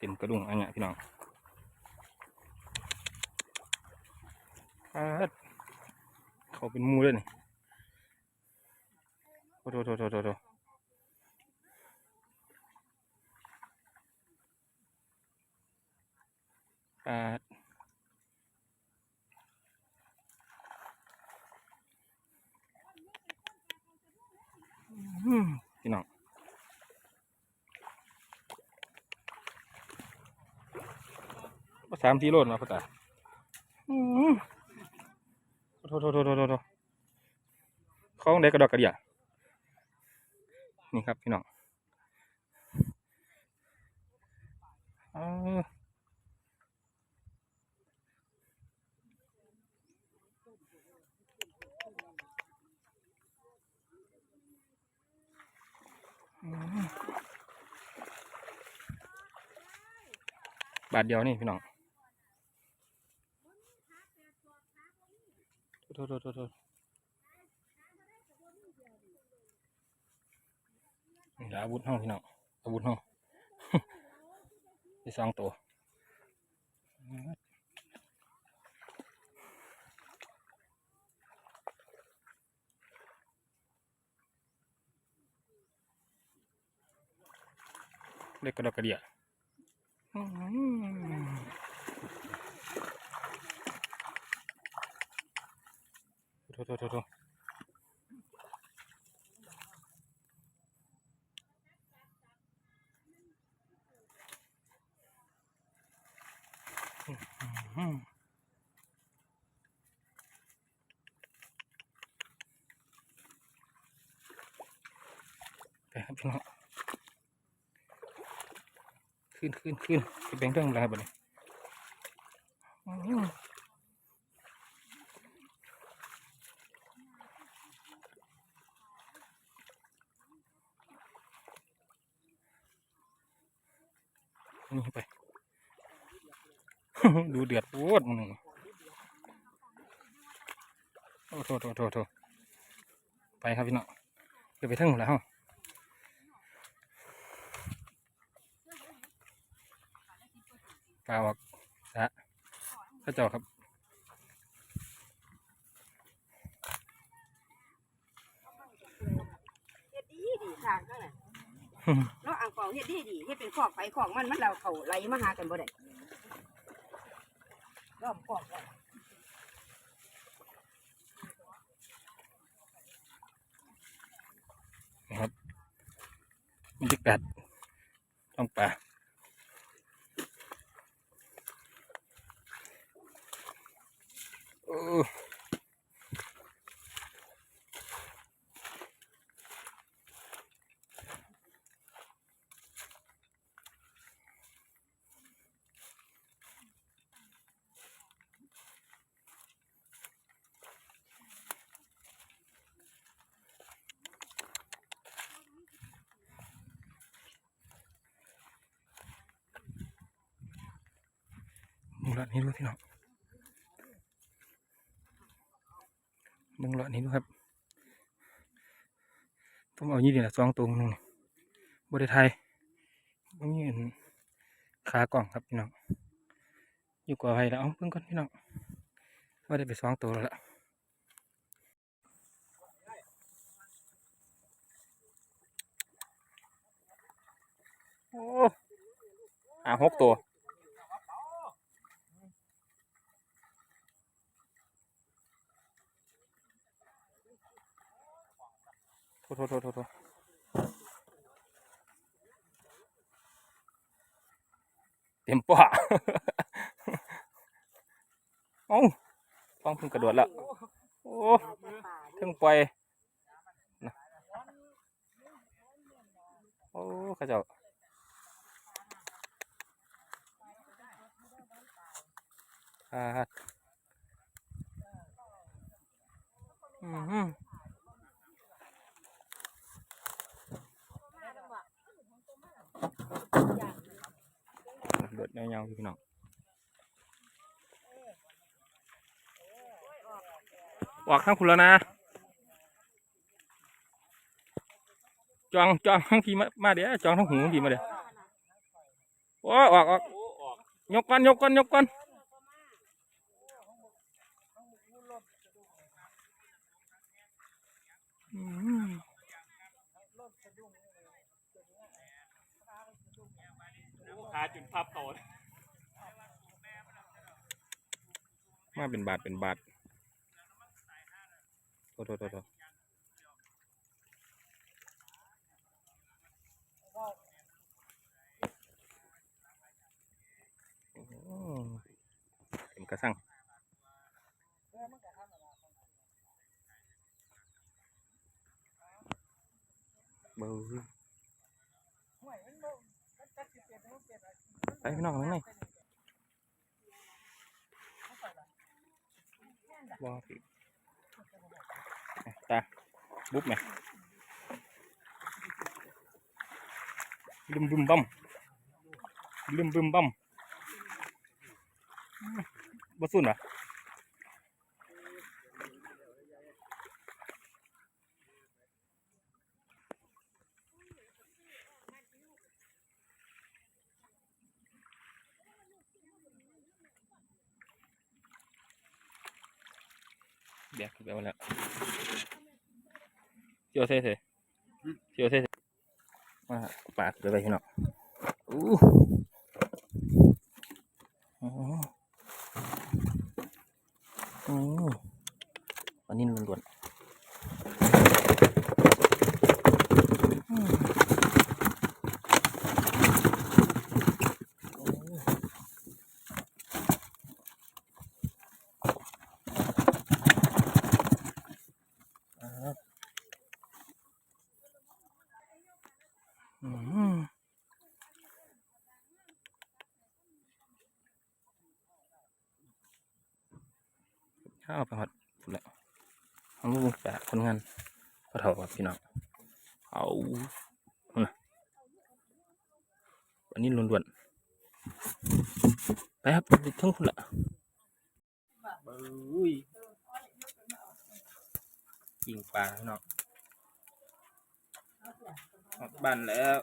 เต็มกระดุงอันเนี้ยพี่น้องอาดเขาเป็นหมูเลยนี่โอ้โหโถโถโถโถอาดอืมพี่น้อง มาสามทีโลดมาพ่อตาอืมโทษโทษโทษโทษโทษโทษเขาได้กระดอกกระเดียนี่ครับพี่น้องอาอืมบาทเดียวนี่พี่น้อง ทษโทษโทษนี่ละอาวุธห้องพี่น้องอาวุธห้องที่สองตัวเล็กกระดกกระเดียอื้อหือ โทษโทษโทษโทษอื้อหือไปครับพี่น้องขึ้นขึ้นขึ้นไปแบ่งเรื่องอะไรบ้างเนี่ย นี่ไป ดูเดือดโวดมันนี่โอ้โทษโทษโทษโทษไปครับพี่น้องเดี๋ยวไปทั้งหมดแล้วปลาออกสะข้าเจ้าครับเฮ็ดดีดีทางนั่น และเนาอ่างเปาเฮ็ดดีดีเฮ็ดเป็นขอกไปขอกมันมันเราเขาไหลมาหากันบ่ได้รอบขอกไว้นะครับมีที่แปดต้องปลาโอ้ มึงรอดนี้ด้วยพี่น้องมึงรอดนี้ด้วยครับต้องเอายี่ดีละสองตัวนึงบริไทยมึงยืนขากล่องครับพี่น้องอยู่กับอะไรแล้วเอาเพิ่งก่อนพี่น้องว่าได้ไปสองตัวแล้วล่ะโอ้หาหกตัว โทษโทษโทษเต็มป่าเอ้าฟังเพิ่งกระโดดแล้ว โอ้เพิ่งปล่อยโอ้ข้าเจ้าครับอือหือโดด ยาวๆพี่น้องออกข้างคุณแล้วนะจองจองข้างพี่มามาเดี๋ยวจองทั้งหูพี่มาเดี๋ยวโอ้ออกออกยกก่อนยกก่อนยกก่อนอ ขาจุดพับโตนมาเป็นบาทเป็นบาทโทษโทษโทษโทษโอ้เต็มกระสังเบอร์ ไปพี่น้องข้างในบอสิตาบุ๊บไหมบึมบึมบัมบึมบึมบัมบ่สุนเห รอเบียกไปหมดแล้วเจียวเซ่เซ่เจียวเซ่เซ่มาปาดเลยไปพี่น้องอู้อ๋ออืมอันนี้ล้วนๆ ข้าวไปหอดพุ่นละเอาลูกแปะคนงานพอเท่าครับพี่น้องเอาเอานะอันนี้ล้วนๆไปครับไปถึงพุ่นละบุ้ยยิงปลาพี่น้องบ้านแล้ว